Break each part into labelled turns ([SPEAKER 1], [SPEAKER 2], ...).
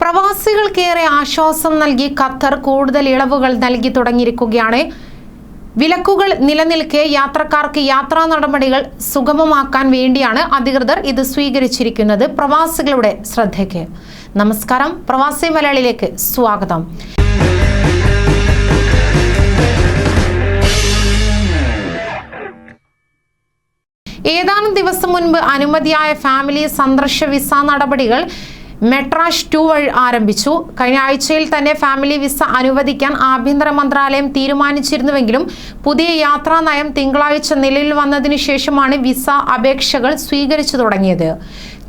[SPEAKER 1] പ്രവാസികൾക്കേറെ ആശ്വാസം നൽകി ഖത്തർ കൂടുതൽ ഇളവുകൾ നൽകി തുടങ്ങിയിരിക്കുകയാണ്. വിലക്കുകൾ നിലനിൽക്കെ യാത്രക്കാർക്ക് യാത്രാ നടപടികൾ സുഗമമാക്കാൻ വേണ്ടിയാണ് അധികൃതർ ഇത് സ്വീകരിച്ചിരിക്കുന്നത്. പ്രവാസികളുടെ ശ്രദ്ധയ്ക്ക്. നമസ്കാരം. പ്രവാസി മലയാളിയിലേക്ക് സ്വാഗതം. ഏതാനും ദിവസം മുൻപ് അനുമതിയായ ഫാമിലി സന്ദർശ വിസ നടപടികൾ മെട്രാഷ് ടു ആരംഭിച്ചു. കഴിഞ്ഞ ആഴ്ചയിൽ തന്നെ ഫാമിലി വിസ അനുവദിക്കാൻ ആഭ്യന്തര മന്ത്രാലയം തീരുമാനിച്ചിരുന്നുവെങ്കിലും പുതിയ യാത്രാ നയം തിങ്കളാഴ്ച നിലയിൽ വന്നതിനു ശേഷമാണ് വിസ അപേക്ഷകൾ സ്വീകരിച്ചു തുടങ്ങിയത്.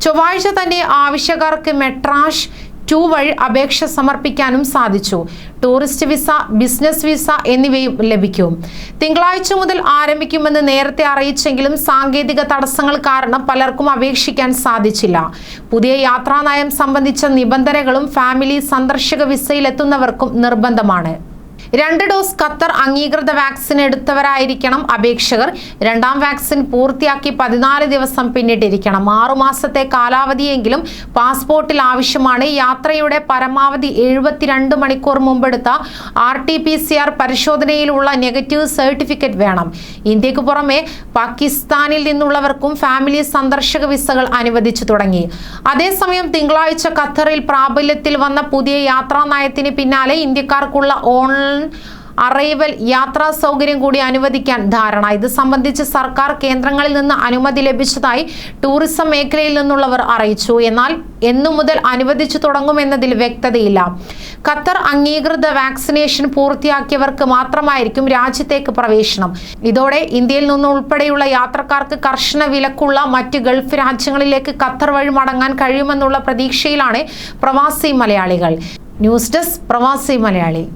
[SPEAKER 1] ചൊവ്വാഴ്ച തന്നെ ആവശ്യക്കാർക്ക് മെട്രാഷ് ടു വഴി അപേക്ഷ സമർപ്പിക്കാനും സാധിച്ചു. ടൂറിസ്റ്റ് വിസ ബിസിനസ് വിസ എന്നിവയും ലഭിക്കും. തിങ്കളാഴ്ച മുതൽ ആരംഭിക്കുമെന്ന് നേരത്തെ അറിയിച്ചെങ്കിലും സാങ്കേതിക തടസ്സങ്ങൾ കാരണം പലർക്കും അപേക്ഷിക്കാൻ സാധിച്ചില്ല. പുതിയ യാത്രാ നയം സംബന്ധിച്ച നിബന്ധനകളും ഫാമിലി സന്ദർശക വിസയിലെത്തുന്നവർക്കും നിർബന്ധമാണ്. രണ്ട് ഡോസ് ഖത്തർ അംഗീകൃത വാക്സിൻ എടുത്തവരായിരിക്കണം അപേക്ഷകർ. രണ്ടാം വാക്സിൻ പൂർത്തിയാക്കി പതിനാല് ദിവസം പിന്നിട്ടിരിക്കണം. ആറുമാസത്തെ കാലാവധിയെങ്കിലും പാസ്പോർട്ടിൽ ആവശ്യമാണ്. യാത്രയുടെ പരമാവധി എഴുപത്തിരണ്ട് മണിക്കൂർ മുമ്പെടുത്ത R T P C R പരിശോധനയിലുള്ള negative certificate വേണം. ഇന്ത്യയ്ക്ക് പുറമെ പാകിസ്ഥാനിൽ നിന്നുള്ളവർക്കും ഫാമിലി സന്ദർശക വിസകൾ അനുവദിച്ചു തുടങ്ങി. അതേസമയം തിങ്കളാഴ്ച ഖത്തറിൽ പ്രാബല്യത്തിൽ വന്ന പുതിയ യാത്രാ നയത്തിന് പിന്നാലെ ഇന്ത്യക്കാർക്കുള്ള ഓൺലൈൻ അറൈവൽ യാത്രാ സൗകര്യം കൂടി അനുവദിക്കാൻ ധാരണ. ഇത് സംബന്ധിച്ച് സർക്കാർ കേന്ദ്രങ്ങളിൽ നിന്ന് അനുമതി ലഭിച്ചതായി ടൂറിസം മേഖലയിൽ നിന്നുള്ളവർ അറിയിച്ചു. എന്നാൽ എന്നു മുതൽ അനുവദിച്ചു തുടങ്ങുമെന്നതിൽ വ്യക്തതയില്ല. ഖത്തർ അംഗീകൃത വാക്സിനേഷൻ പൂർത്തിയാക്കിയവർക്ക് മാത്രമായിരിക്കും രാജ്യത്തേക്ക് പ്രവേശനം. ഇതോടെ ഇന്ത്യയിൽ നിന്ന് ഉൾപ്പെടെയുള്ള യാത്രക്കാർക്ക് കർശന വിലക്കുള്ള മറ്റ് ഗൾഫ് രാജ്യങ്ങളിലേക്ക് ഖത്തർ വഴി മടങ്ങാൻ കഴിയുമെന്നുള്ള പ്രതീക്ഷയിലാണ് പ്രവാസി മലയാളികൾ. ന്യൂസ് ഡെസ്ക് പ്രവാസി മലയാളി.